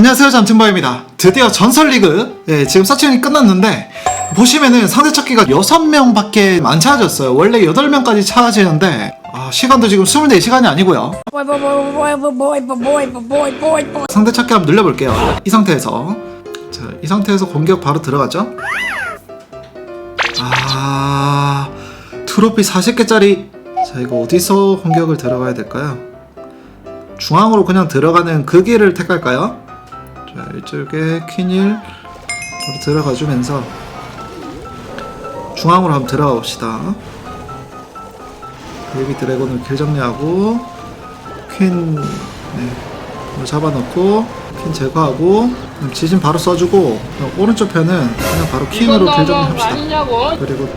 안녕하세요 잠침바입니다. 드디어 전설리그 예, 지금 사칭이 끝났는데 보시면은 상대 찾기가 6명 밖에 안 찾아졌어요. 원래 8명까지 찾아지는데 아, 시간도 지금 24시간이 아니고요. 상대 찾기 한번 늘려볼게요. 이 상태에서. 자, 이 상태에서 공격 바로 들어가죠? 아 트로피 40개짜리. 자 이거 어디서 공격을 들어가야 될까요? 중앙으로 그냥 들어가는 그 길을 택할까요? 자 이쪽에 퀸일 바로 들어가 주면서 중앙으로 한번 들어가 봅시다. 베이비 드래곤을 길 정리하고 퀸 네, 잡아놓고 퀸 제거하고 지진 바로 써주고 오른쪽 편은 그냥 바로 퀸으로 길 정리합시다. 그리고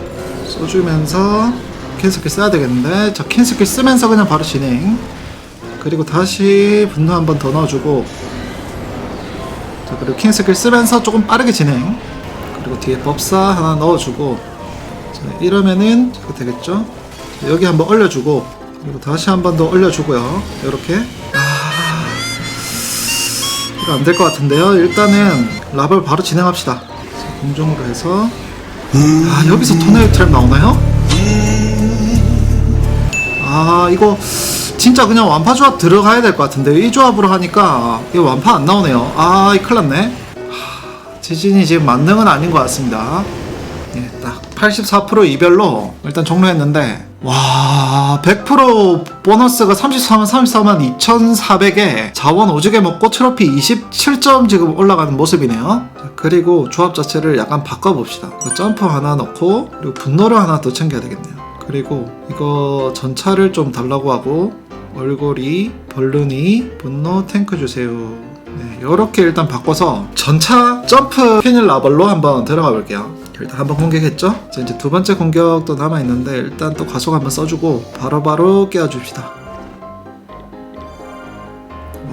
써주면서 캔스킬 써야 되겠는데 자 캔스킬 쓰면서 그냥 바로 진행. 그리고 다시 분노 한번 더 넣어주고 자 그리고 캔스킬 쓰면서 조금 빠르게 진행. 그리고 뒤에 법사 하나 넣어주고 자 이러면은 되겠죠? 자, 여기 한번 올려주고 그리고 다시 한 번 더 올려주고요. 이렇게. 아 이거 안 될 것 같은데요? 일단은 랍을 바로 진행합시다. 자, 공중으로 해서. 아 여기서 토네일 트랩 나오나요? 아 이거 진짜 그냥 완파 조합 들어가야 될 것 같은데 이 조합으로 하니까 이거 완파 안 나오네요 아이 큰일 났네 하, 지진이 지금 만능은 아닌 것 같습니다 예, 딱 84% 이별로 일단 종료했는데 와, 100% 보너스가 33만 34만 2,400에 자원 오지게 먹고 트로피 27점 지금 올라가는 모습이네요. 자, 그리고 조합 자체를 약간 바꿔봅시다. 그 점프 하나 넣고 그리고 분노를 하나 더 챙겨야 되겠네요. 그리고 이거 전차를 좀 달라고 하고 얼굴이 벌룬이 분노 탱크 주세요. 네, 이렇게 일단 바꿔서 전차 점프 피닐 라벌로 한번 들어가 볼게요. 일단 한번 공격했죠? 자, 이제 두 번째 공격도 남아 있는데 일단 또 가속 한번 써주고 바로 바로 깨워줍시다.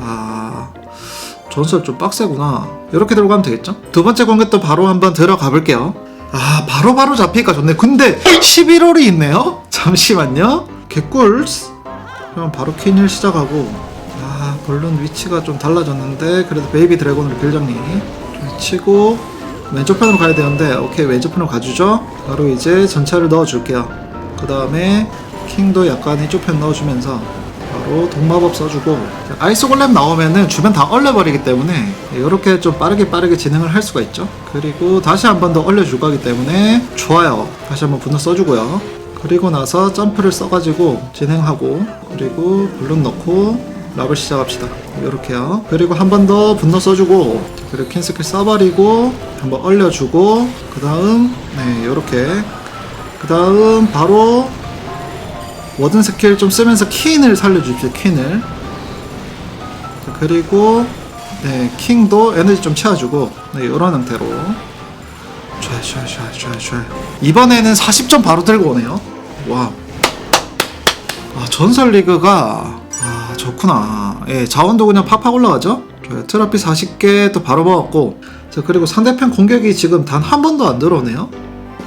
와, 전설 좀 빡세구나. 이렇게 들고 가면 되겠죠? 두 번째 공격도 바로 한번 들어가 볼게요. 아, 바로 바로 잡히니까 좋네. 근데 11월이 있네요? 잠시만요. 개꿀. 그럼 바로 퀸일 시작하고 아 벌룬 위치가 좀 달라졌는데 그래도 베이비 드래곤으로 빌정리 좀 치고 왼쪽 편으로 가야 되는데 오케이 왼쪽 편으로 가주죠 바로 이제 전차를 넣어줄게요 그 다음에 킹도 약간 이쪽 편 넣어주면서 바로 동마법 써주고 아이스 골렘 나오면은 주변 다 얼려버리기 때문에 이렇게 좀 빠르게 빠르게 진행을 할 수가 있죠. 그리고 다시 한 번 더 얼려줄 거기 때문에 좋아요. 다시 한번 분노 써주고요. 그리고 나서 점프를 써가지고 진행하고 그리고 블룬 넣고 랍을 시작합시다. 이렇게요. 그리고 한 번 더 분노 써주고 그리고 캔스킬 써버리고 한번 얼려주고 그 다음 네 이렇게. 그 다음 바로 워든 스킬 좀 쓰면서 퀸을 살려주십시오 퀸을. 자, 그리고 네 킹도 에너지 좀 채워주고 네 이런 형태로. 좋아요 이번에는 40점 바로 들고 오네요. 와 아, 전설 리그가 아 좋구나. 예 자원도 그냥 팍팍 올라가죠? 좋아요 트로피 40개 또 바로 먹었고. 자 그리고 상대편 공격이 지금 단 한 번도 안 들어오네요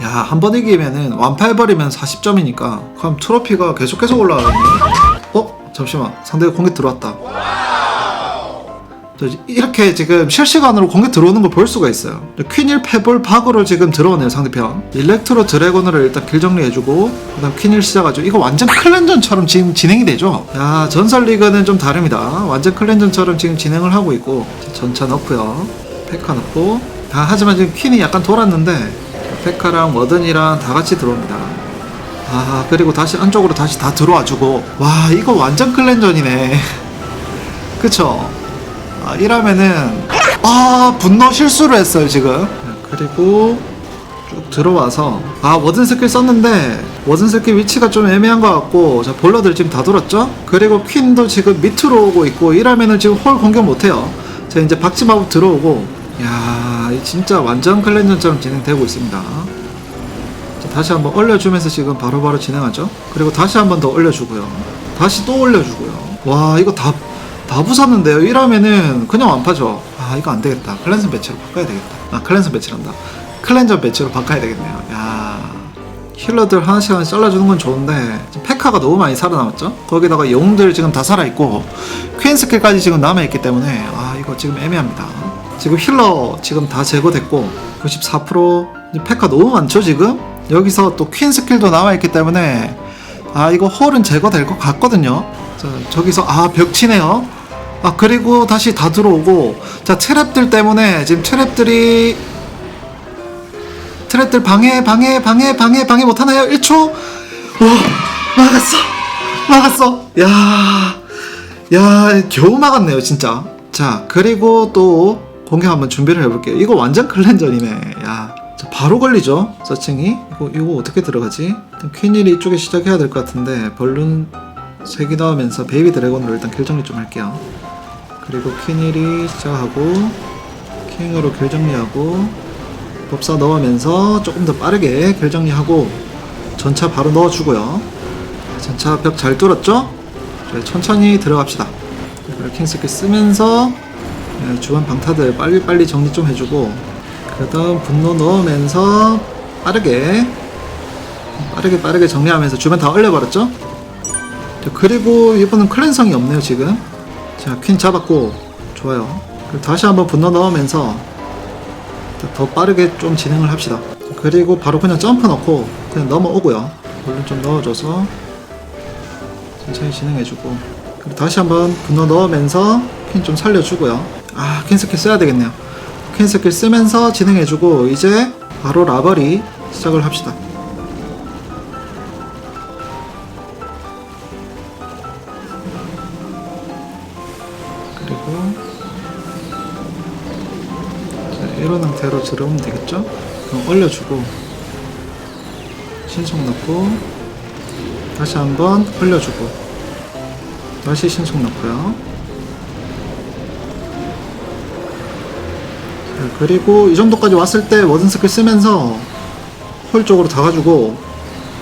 야 한 번 이기면은 완파해버리면 40점이니까 그럼 트로피가 계속해서 올라가겠네요 어? 잠시만 상대 공격 들어왔다 저 이렇게 지금 실시간으로 공격 들어오는 걸 볼 수가 있어요. 퀸일 페볼 박으로 지금 들어오네요 상대편. 일렉트로 드래곤으로 일단 길 정리해주고 그 다음 퀸일 시작하죠. 이거 완전 클랜전처럼 지금 진행이 되죠. 야 전설 리그는 좀 다릅니다. 완전 클랜전처럼 지금 진행을 하고 있고 자, 전차 넣고요. 페카 넣고 아, 하지만 지금 퀸이 약간 돌았는데 페카랑 워든이랑 다 같이 들어옵니다. 아 그리고 다시 안쪽으로 다시 다 들어와주고 와 이거 완전 클랜전이네. 그쵸? 아, 이러면은 아 분노 실수를 했어요 지금 그리고 쭉 들어와서 아 워든 스킬 썼는데 워든 스킬 위치가 좀 애매한 것 같고 자 볼러들 지금 다 돌았죠 그리고 퀸도 지금 밑으로 오고 있고 이러면은 지금 홀 공격 못해요 자 이제 박쥐 마법 들어오고 야이 진짜 완전 클랜전처럼 진행되고 있습니다 자, 다시 한번 올려주면서 지금 바로 바로 진행하죠 그리고 다시 한번 더 올려주고요 다시 또 올려주고요 와 이거 다 다 부쉈는데요. 이러면은 그냥 완파죠. 아 이거 안 되겠다. 클랜슨 배치로 바꿔야 되겠다. 아 클랜슨 배치란다. 클랜전 배치로 바꿔야 되겠네요. 야 힐러들 하나씩 하나씩 잘라주는 건 좋은데 페카가 너무 많이 살아남았죠? 거기다가 영웅들 지금 다 살아있고 퀸 스킬까지 지금 남아있기 때문에 아 이거 지금 애매합니다 지금 힐러 지금 다 제거됐고 94% 이제 페카 너무 많죠 지금? 여기서 또 퀸 스킬도 남아있기 때문에 아 이거 홀은 제거될 것 같거든요. 자 저기서 아 벽치네요. 아 그리고 다시 다 들어오고 자 트랩들 때문에 지금 트랩들이 트랩들 방해 방해 방해 방해 방해 못하나요? 1초? 오 막았어 막았어. 야야 겨우 막았네요 진짜. 자 그리고 또 공격 한번 준비를 해볼게요 이거 완전 클랜전이네 야 자, 바로 걸리죠 서칭이 이거 이거 어떻게 들어가지 퀸일이 이쪽에 시작해야 될 것 같은데 벌룬 3개 넣으면서 베이비 드래곤으로 일단 결정리 좀 할게요 그리고 퀸일이 시작하고 킹으로 결정리하고 법사 넣으면서 조금 더 빠르게 결정리하고 전차 바로 넣어주고요. 전차 벽 잘 뚫었죠? 자, 천천히 들어갑시다. 킹 스킬 쓰면서 네, 주변 방타들 빨리빨리 정리 좀 해주고 그 다음 분노 넣으면서 빠르게 빠르게 빠르게 정리하면서 주변 다 얼려버렸죠? 자, 그리고 이번엔 클랜성이 없네요 지금 자 퀸 잡았고 좋아요 다시 한번 분노 넣으면서 더 빠르게 좀 진행을 합시다. 그리고 바로 그냥 점프 넣고 그냥 넘어오고요. 볼륨 좀 넣어줘서 천천히 진행해주고 다시 한번 분노 넣으면서 퀸 좀 살려주고요. 아, 퀸 스킬 써야 되겠네요. 퀸 스킬 쓰면서 진행해주고 이제 바로 라벌이 시작을 합시다. 그리고 자, 이런 상태로 들어오면 되겠죠? 그럼 올려주고 신속 넣고 다시 한번 올려주고 다시 신속 넣고요 그리고 이 정도까지 왔을 때 워든 스킬 쓰면서 홀 쪽으로 다 가지고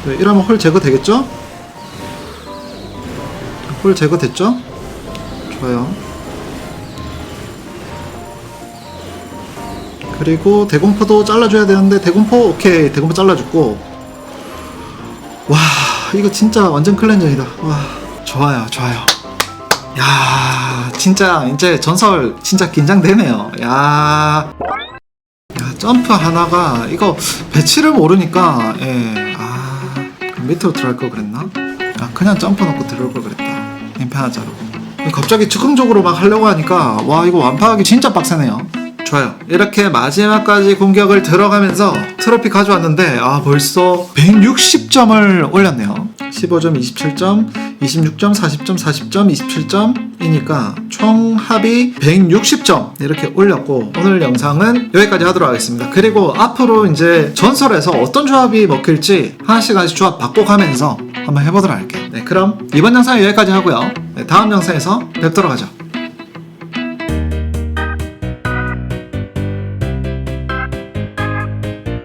네, 이러면 홀 제거 되겠죠? 홀 제거 됐죠? 좋아요 그리고 대공포도 잘라줘야 되는데 대공포 오케이 대공포 잘라줬고 와 이거 진짜 완전 클렌저이다 와 좋아요 좋아요 야 진짜 이제 전설 진짜 긴장되네요. 야, 야 점프 하나가 이거 배치를 모르니까 예 아 밑으로 들어갈 걸 그랬나? 아 그냥 점프 놓고 들어올 걸 그랬다. 자르고 갑자기 즉흥적으로 막 하려고 하니까 와 이거 완파하기 진짜 빡세네요. 좋아요. 이렇게 마지막까지 공격을 들어가면서 트로피 가져왔는데 아 벌써 160점을 올렸네요. 15점, 27점, 26점, 40점, 40점, 27점이니까 총 합이 160점 이렇게 올렸고 오늘 영상은 여기까지 하도록 하겠습니다. 그리고 앞으로 이제 전설에서 어떤 조합이 먹힐지 하나씩 하나씩 조합 바꿔가면서 한번 해보도록 할게요. 네, 그럼 이번 영상은 여기까지 하고요. 네, 다음 영상에서 뵙도록 하죠.